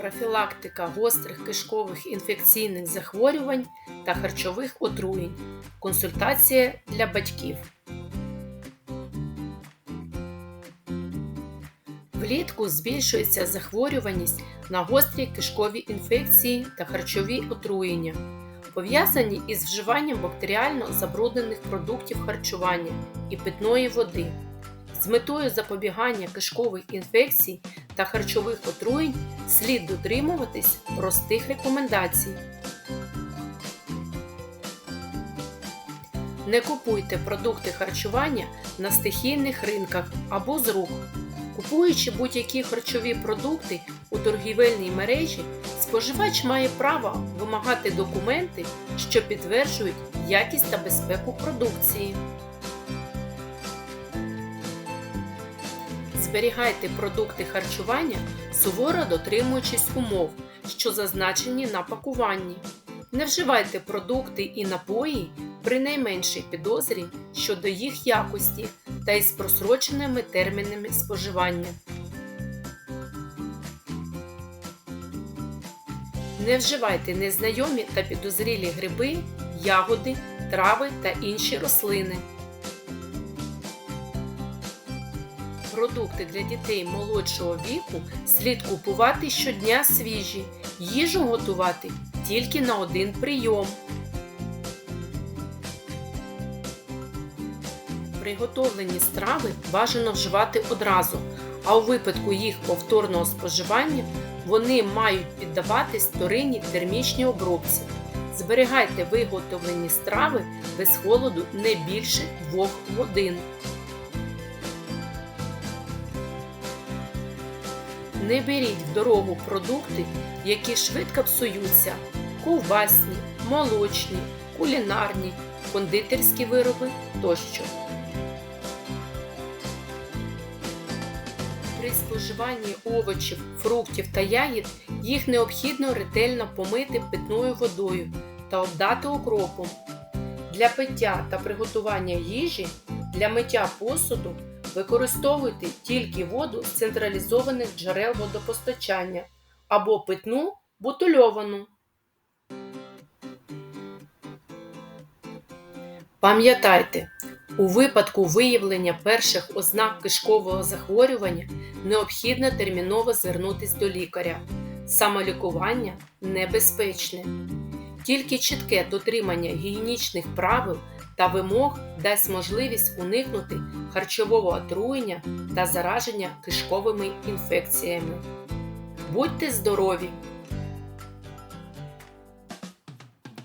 профілактика гострих кишкових інфекційних захворювань та харчових отруєнь, консультація для батьків. Влітку збільшується захворюваність на гострі кишкові інфекції та харчові отруєння, пов'язані із вживанням бактеріально забруднених продуктів харчування і питної води. З метою запобігання кишкових інфекцій та харчових отруєнь слід дотримуватись простих рекомендацій. Не купуйте продукти харчування на стихійних ринках або з рук. Купуючи будь-які харчові продукти у торгівельній мережі, споживач має право вимагати документи, що підтверджують якість та безпеку продукції. Зберігайте продукти харчування, суворо дотримуючись умов, що зазначені на пакуванні. Не вживайте продукти і напої при найменшій підозрі щодо їх якості та із просроченими термінами споживання. Не вживайте незнайомі та підозрілі гриби, ягоди, трави та інші рослини. Продукти для дітей молодшого віку слід купувати щодня свіжі, їжу готувати тільки на один прийом. Приготовлені страви бажано вживати одразу, а у випадку їх повторного споживання вони мають піддаватись вторинній термічній обробці. Зберігайте виготовлені страви без холоду не більше 2 годин. Не беріть в дорогу продукти, які швидко псуються, ковбасні, молочні, кулінарні, кондитерські вироби тощо. При споживанні овочів, фруктів та ягід їх необхідно ретельно помити питною водою та обдати окропом. Для пиття та приготування їжі, для миття посуду використовуйте тільки воду з централізованих джерел водопостачання або питну бутильовану. Пам'ятайте, у випадку виявлення перших ознак кишкового захворювання необхідно терміново звернутися до лікаря. Самолікування небезпечне. Тільки чітке дотримання гігієнічних правил та вимог дасть можливість уникнути харчового отруєння та зараження кишковими інфекціями. Будьте здорові!